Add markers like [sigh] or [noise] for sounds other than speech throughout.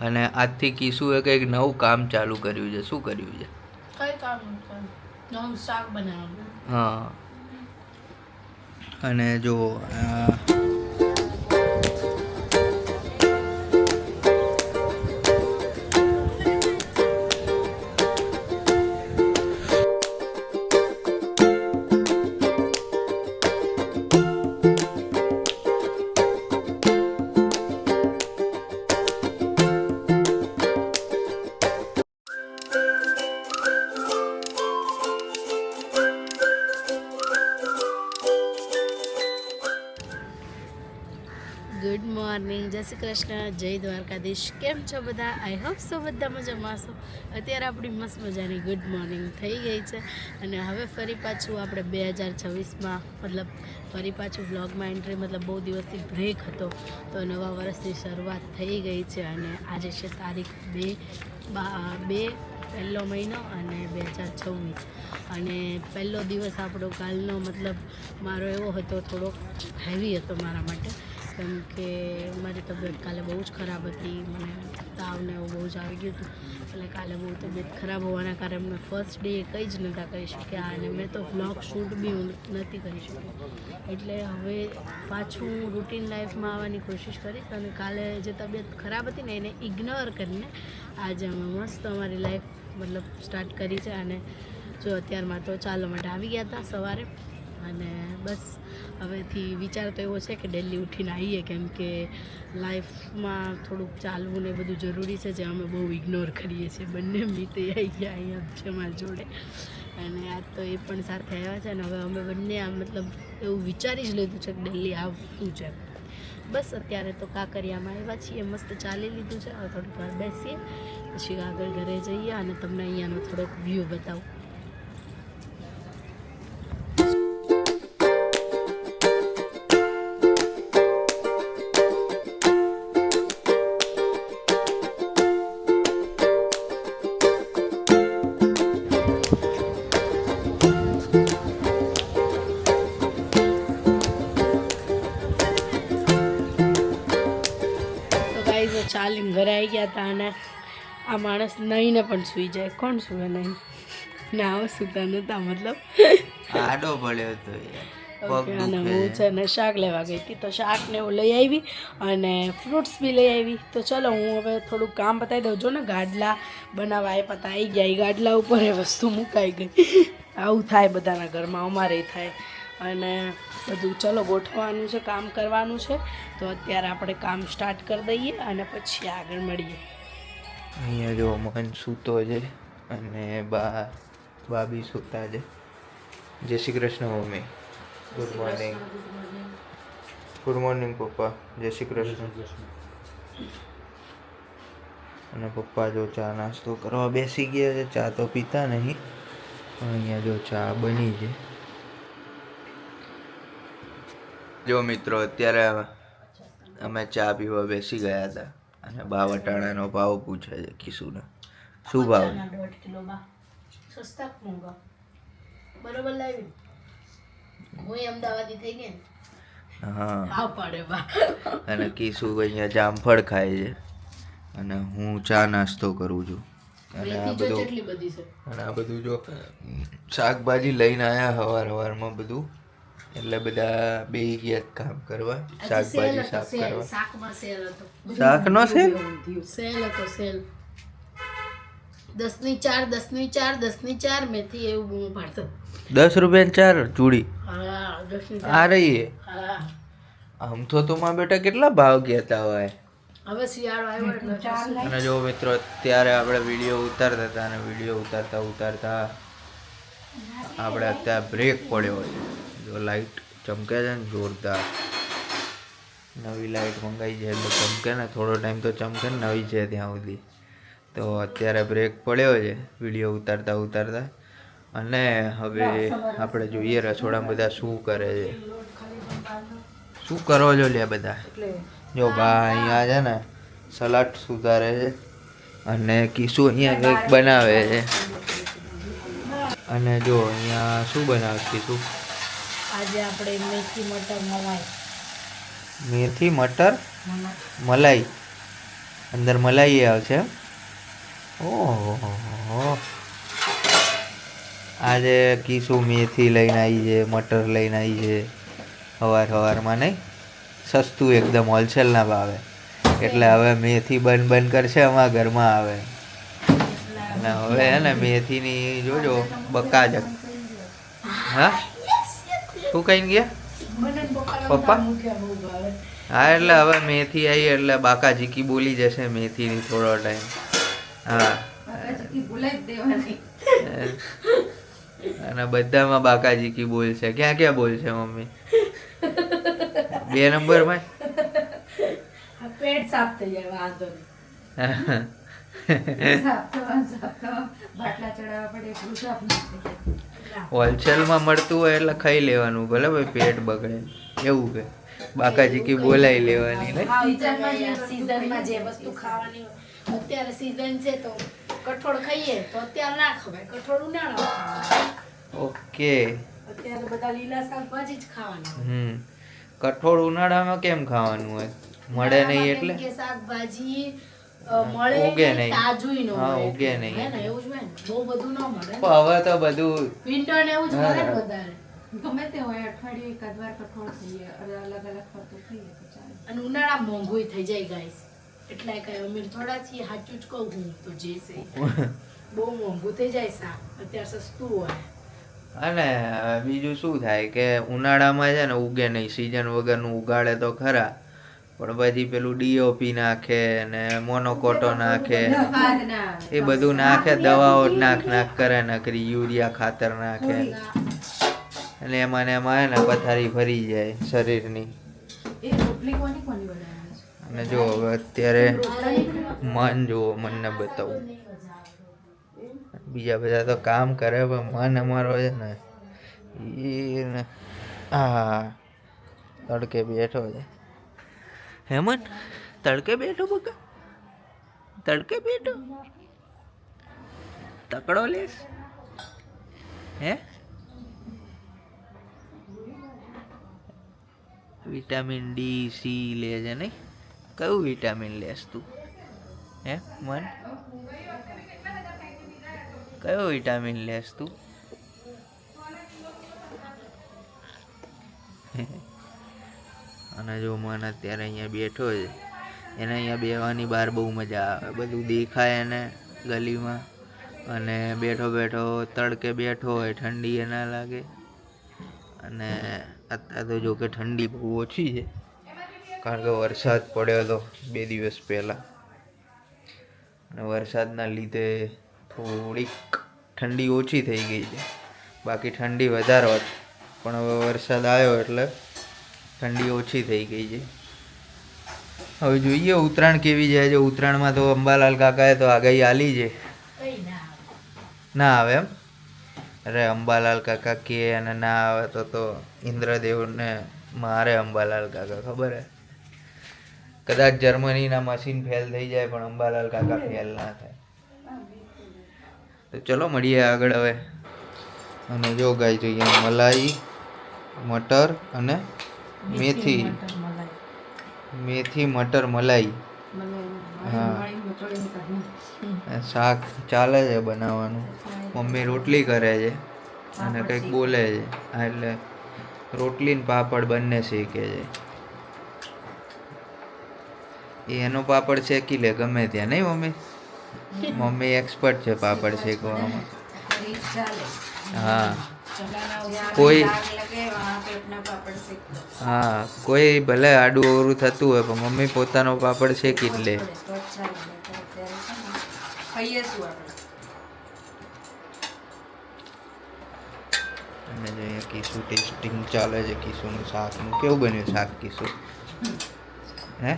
અને આજથી કિશુએ કંઈક નવું કામ ચાલુ કર્યું છે. શું કર્યું છે? કઈ કામ નવું શાક બનાવવાનું હા. અને જો શ્રી કૃષ્ણ, જય દ્વારકાધીશ. કેમ છો બધા? આઈ હોપ સો બધા મજામાં છો અત્યારે આપણી મસ્ત મજાની ગુડ મોર્નિંગ થઈ ગઈ છે. અને હવે ફરી પાછું આપણે બે હજાર છવ્વીસમાં, મતલબ ફરી પાછું વ્લોગમાં એન્ટ્રી મતલબ બહુ દિવસથી બ્રેક હતો. તો નવા વર્ષની શરૂઆત થઈ ગઈ છે અને આજે છે તારીખ બા, બે પહેલો મહિનો અને બે હજાર છવ્વીસ. અને પહેલો દિવસ આપણો કાલનો, મતલબ મારો એવો હતો, થોડોક હેવી હતો મારા માટે. કેમ કે મારી તબિયત કાલે બહુ જ ખરાબ હતી. મને તાવ ને એવું બહુ જ આવી ગયું હતું. એટલે કાલે બહુ તબિયત ખરાબ હોવાના કારણે મેં ફર્સ્ટ ડે કંઈ જ નહોતા કરી શક્યા અને મેં તો વ્લોગ શૂટ બી હું નથી કરી શકી એટલે હવે પાછું રૂટીન લાઈફમાં આવવાની કોશિશ કરીશ અને કાલે જે તબિયત ખરાબ હતી ને એને ઇગ્નોર કરીને આજે અમે મસ્ત અમારી લાઈફ મતલબ સ્ટાર્ટ કરી છે. અને જો અત્યારમાં તો ચાલો માટે આવી ગયા હતા સવારે. અને બસ હવેથી વિચાર તો એવો છે કે ડેલી ઉઠીને આવીએ, કેમ કે લાઈફમાં થોડુંક ચાલવું ને બધું જરૂરી છે, જે અમે બહુ ઇગ્નોર કરીએ છીએ. બંને મિતે આવી અહીંયા છે મારી જોડે. અને આજ તો એ પણ સાથે આવ્યા છે અને હવે અમે બંને આ મતલબ એવું વિચારી જ લીધું છે કે ડેલી આવવું છે બસ અત્યારે તો કાંકરિયામાં આવ્યા છીએ, મસ્ત ચાલી લીધું છે. હવે થોડીક વાર બેસીએ, પછી આગળ ઘરે જઈએ અને તમને અહીંયાનો થોડોક વ્યૂ બતાવું. ઘરે ગયા હતા અને આ માણસ નહીંને પણ સૂઈ જાય. કોણ સૂવે નહીં? ને આવો સૂતા નહોતા મતલબ. આડો પડ્યો હતો અને હું છે ને શાક લેવા ગઈ હતી. તો શાક ને હું લઈ આવી અને ફ્રૂટ્સ બી લઈ આવી. તો ચલો હું હવે થોડુંક કામ બતાવી દઉં. જો ને ગાડલા બનાવવા એ પતા આવી ગયા. એ ગાડલા ઉપર એ વસ્તુ મુકાઈ ગઈ. આવું થાય બધાના ઘરમાં. અમારે થાય. અને બધું ચલો ગોઠવવાનું છે, કામ કરવાનું છે. તો અત્યારે આપણે કામ સ્ટાર્ટ કરી દઈએ અને પછી આગળ મળીએ. અહીંયા જો મન સૂતો છે અને બા બા બી સૂતા છે. જય Shri Krishna mummy. Good morning good morning પપ્પા. જય શ્રી કૃષ્ણ. અને પપ્પા જો ચા નાસ્તો કરવા બેસી ગયા છે. ચા તો પીતા નહીં અહીંયા જો ચા બની છે. જો મિત્રો અત્યારે અમે ચા પીવા બેસી ગયા હતા અને બા વટાણાનો ભાવ પૂછે છે કિશુને શું ભાવ દોઢ કિલો સસ્તા મૂંગા. બરોબર લાવી હું અમદાવાદી થઈ ગઈ હા. બા. અને કિશુ અહીંયા જામફળ ખાય છે અને હું ચા નાસ્તો કરું છું. અને આ બધું અને આ બધું જો શાકભાજી લઈને આવ્યા હવાર હવારમાં બધું. એટલે બધા બે ગયા કામ કરવા શાકભાજી સાફ કરવા. શાકમાં સેલ હતો. શાકનો સેલ સેલ હતો સેલ દસની ચાર દસની ચાર દસની ચાર મેથી એવું બૂમ પાડતો દસ રૂપિયા ચાર ચૂડી? આ રહી આમ તો તો બેટા કેટલા ભાવ ગયા હોય હવે? શિયાળો આવ્યો અને જો મિત્રો અત્યારે આપણે વીડિયો ઉતારતા હતા અને વીડિયો ઉતારતા ઉતારતા આપણે અત્યારે બ્રેક પડ્યો છે જો લાઈટ ચમકે છે ને જોરદાર. નવી લાઇટ મંગાવી છે એટલે ચમકે ને થોડો ટાઈમ તો ચમકે ને નવી છે ત્યાં સુધી. તો અત્યારે બ્રેક પડ્યો છે વીડિયો ઉતારતા ઉતારતા. અને હવે આપણે જોઈએ રસોડામાં બધા શું કરે છે. શું કરો છો લે બધા? જો બા અહીંયા છે ને સલાડ સુધારે છે અને કિસુ અહીંયા કંઈક બનાવે છે. અને જો અહીંયા શું બનાવે કિસુ? આજે આપણે મેથી મટર મલાઈ. મેથી મટર મલાઈ. અંદર મલાઈ આવશે? ઓહો. આજે કીસુ મેથી લઈને આવી છે મટર લઈને આવી છે. સવાર સવારમાં નહીં સસ્તું એકદમ હોલસેલના ભાવે. એટલે હવે મેથી બંધ બંધ કરશે અમારા ઘરમાં આવે. અને હવે હે ને મેથીની જોજો બકાજક. હા? શું કહીને ગયા? પપ્પા? હા એટલે હવે મેથી આવી એટલે બાકા જીકી બોલી જશે મેથીની થોડો ટાઈમ. હા. [laughs] અને બધામાં બાકા જીકી બોલશે. ક્યાં ક્યાં બોલશે મમ્મી? બે નંબરમાં? [laughs] પેટ સાફ થઈ જાય વાંધો નહીં. [laughs] [laughs] હોલસેલમાં મળતું હોય એટલે ખાઈ લેવાનું ભલે ભાઈ પેટ બગડે. એવું કે? બાકાજી જીકી બોલાઈ લેવાની ને સીઝનમાં જે વસ્તુ ખાવાની અત્યારે સીઝન છે તો કઠોળ ખાઈએ તો અત્યારે ના ખવાય. કઠોળ ઉનાળા ઓકે. અત્યારે બધા લીલા શાકભાજી જ ખાવાના હમ. કઠોળ ઉનાળામાં કેમ ખાવાનું હોય? મળે નહીં એટલે? કે શાકભાજી ઉગે નહીં, નહીં. તાજુંય ન હા, ઉગે નહીં. હે ને એવું જ હોય ને? બહુ બધું ન મળે પણ હવે તો બધું વિન્ટર ને એવું જ મળે વધારે? ગમે તે હોય અઠવાડિયે એકાદ વાર કઠોળ ખાઈએ અને અલગ અલગ ફરતું ખાઈએ તો ચાલે. અને ઉનાળા મોંઘું થઈ જાય ગાઈસ એટલે કઈ અમીર થોડા છીએ સાચું જ કહું હું તો જે છે. બહુ મોંઘું થઈ જાય શાક અત્યારે સસ્તું હોય. અને બીજું શું થાય કે ઉનાળામાં છે ને ઉગે નહીં. સિઝન વગરનું ઉગાડે તો ખરા. પણ પછી પેલું ડીઓપી નાખે ને મોનોકોટો નાખે. એ બધું નાખે દવાઓ નાખ. નાખ કરે નકરી યુરિયા ખાતર નાખે. અને એમાં ને એમાં એને પથારી ફરી જાય શરીરની. અને જો હવે અત્યારે મન જુઓ મનને બતાવું. બીજા બધા તો કામ કરે પણ મન અમારો છે ને એ ને હા તડકે બેઠો છે. હેમંત, તડકે બેઠો બકા. તડકે બેઠો. તકડો લેશ હે? વિટામિન ડી સી લે છે નહીં? કયું વિટામિન લેસ તું? હે, મન? કયો વિટામિન લેસ તું? અને જો મને અત્યારે અહીંયા બેઠો છે એને અહીંયા બેવાની બહાર બહુ મજા આવે. બધું દેખાય એને ગલીમાં. અને બેઠો બેઠો તડકે બેઠો હોય, ઠંડી એ ના લાગે. અને અત્યારે તો જો કે ઠંડી બહુ ઓછી છે, કારણ કે વરસાદ પડ્યો હતો બે દિવસ પહેલાં. અને વરસાદના લીધે થોડીક ઠંડી ઓછી થઈ ગઈ છે. બાકી ઠંડી વધારે હોત પણ હવે વરસાદ આવ્યો એટલે ઠંડી ઓછી થઈ ગઈ છે. હવે જોઈએ ઉત્તરાયણ કેવી જાય છે. ઉત્તરાયણમાં તો અંબાલાલ કાકાએ તો આગાહી આલી છે. ના આવે. એમ? અરે અંબાલાલ કાકા કે અને ના આવે તો તો ઇન્દ્રદેવને મારે અંબાલાલ કાકા ખબર હે? કદાચ જર્મનીના મશીન ફેલ થઈ જાય પણ અંબાલાલ કાકા ફેલ ના થાય. તો ચલો મળીએ આગળ હવે. અને જો ગાય જોઈએ મલાઈ મટર અને મેથી. મેથી મટર મલાઈ. હા. શાક ચાલે છે બનાવવાનું. મમ્મી રોટલી કરે છે અને કંઈક બોલે છે. એટલે રોટલી ને પાપડ બંને શેકે છે. એનો પાપડ શેકી લે ગમે ત્યાં. નહીં મમ્મી? મમ્મી એક્સપર્ટ છે પાપડ શેકવામાં. હા. કોઈ- હા કોઈ ભલે આડું અવરું થતું હોય પણ મમ્મી પોતાનો પાપડ છે કેટલે લે અમે જોઈએ ટેસ્ટિંગ ચાલે છે કીસુનું શાકનું. કેવું બન્યું શાક કીસું? હે?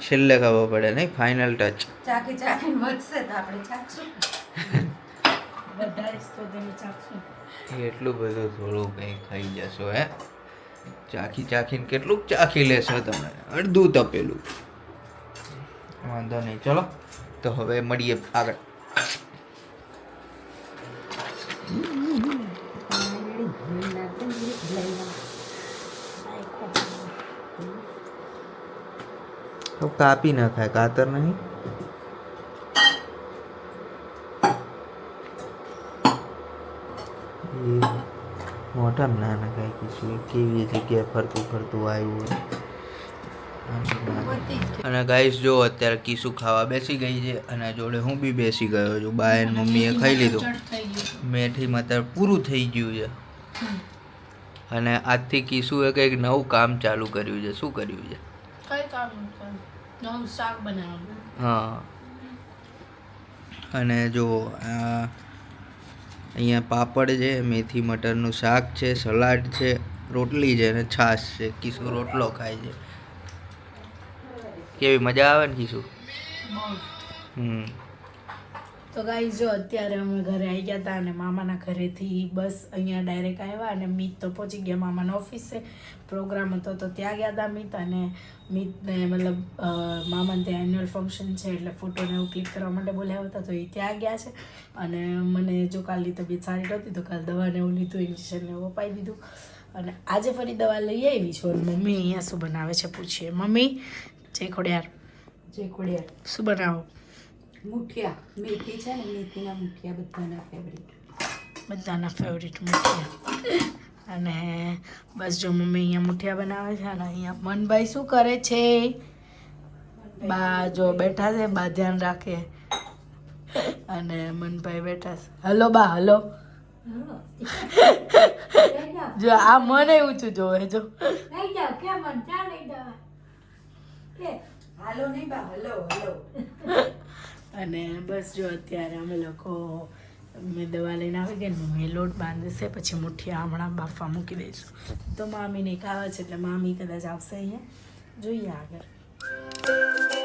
છેલ્લે ખબર પડે નહીં? ફાઇનલ ટચ ચાખી ચાખીને વધશે તો આપણે ચાખશું. વધારે તો તેને ચાખશું. એટલું બધું થોડું કંઈ ખાઈ જશો હે? ચાખી ચાખીને કેટલું ચાખી લેશો તમે. અડધું તપેલું. વાંધો નહીં ચલો. તો હવે મળીએ આગળ. તો કાપી ખાય કાતર નહીં? મોઢામાં ના નખાય કીશું એ કેવી જગ્યાએ ફરતું ફરતું આવ્યું હોય. અને ગાઈસ જો અત્યારે કીસુ ખાવા બેસી ગઈ છે અને જોડે હું બી બેસી ગયો છું. બા અને મમ્મીએ ખાઈ લીધું. મેઠી અત્યારે પૂરું થઈ ગયું છે. અને આજથી કીસુએ કંઈક નવું કામ ચાલુ કર્યું છે. શું કર્યું છે? કઈ કામ નવું શાક બનાવવાનું. હા. અને જો આ અહીંયા પાપડ છે મેથી મટરનું શાક છે સલાડ છે રોટલી છે અને છાશ છે. કિસુ રોટલો ખાય છે. કેવી મજા આવે ને કિસુ હમ. તો ગાઈ જો અત્યારે અમે ઘરે આવી ગયા હતા અને મામાના ઘરેથી બસ અહીંયા ડાયરેક્ટ આવ્યા અને મીત તો પહોંચી ગયા મામાના ઓફિસે પ્રોગ્રામ હતો તો ત્યાં ગયા હતા મીત અને મીતને મતલબ મામાને ત્યાં એન્યુઅલ ફંક્શન છે એટલે ફોટોને એવું ક્લિક કરવા માટે બોલાવ્યા હતા તો એ ત્યાં ગયા છે. અને મને જો કાલની તબિયત સારી નહોતી તો કાલ દવાને એવું લીધું ઇન્જેક્શનને એવું અપાઈ દીધું. અને આજે ફરી દવા લઈ આવી છું અને મમ્મી અહીંયા શું બનાવે છે પૂછીએ. મમ્મી જય ખોડિયાર. જે ખોડિયાર. શું બનાવો? મુઠિયા મેથી છે ને મેથીના મુઠિયા બધાના ફેવરિટ બધાના ફેવરિટ મુઠિયા. અને બસ જો મમ્મી અહીંયા મુઠિયા બનાવે છે અને અહીંયા મનભાઈ શું કરે છે? બા જો બેઠા. છે બા ધ્યાન રાખે. અને મનભાઈ બેઠા છે. હલો બા હલો. જો આ મને ઊંચું જોવે જો. હાલો નહીં બા હલો હલો. અને બસ જો અત્યારે અમે લોકો મેં દવા લઈને આવી ગઈ મમ્મી લોટ બાંધશે, પછી મુઠ્ઠી હમણાં બાફવા મૂકી દઈશું. તો મામીને ખાવા છે, એટલે મામી કદાચ આવશે અહીંયા. જોઈએ આગળ.